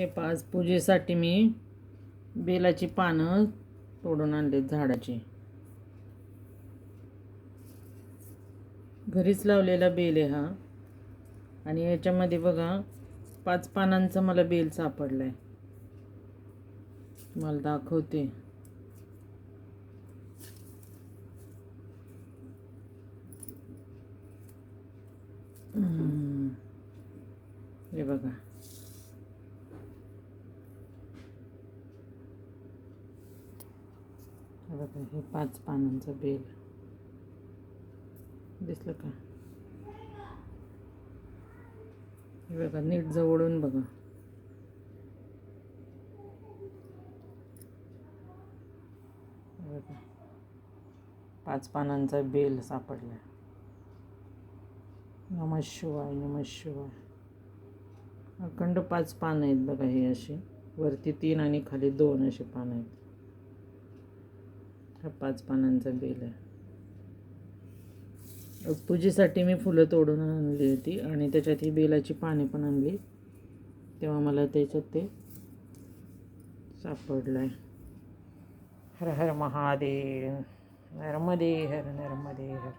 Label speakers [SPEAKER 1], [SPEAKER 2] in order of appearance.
[SPEAKER 1] हे पाच पूजेसाठी मी बेलाची पानं तोडून आणलेत झाडाची. घरीच लावलेला बेल आहे हा. आणि याच्यामध्ये बघा पाच पानांचा मला बेल सापडला आहे तुम्हाला दाखवते. हे बघा. बघा हे पाच पानांचं बेल. दिसलं का? हे बघा नीट जवळून बघा. बघा पाच पानांचा बेल सापडला. नम शिवाय नम शिवाय. अखंड पाच पानं आहेत बघा हे अशी. वरती तीन आणि खाली दोन असे पानं आहेत. हा पाच पानांचा बेल आहे. पूजेसाठी मी फुलं तोडून आणली होती आणि त्याच्यात ही बेलाची पाने पण आणली. तेव्हा मला त्याच्यात ते सापडलं आहे हर हर महादेव नर्मदे हर नर्मदे हर.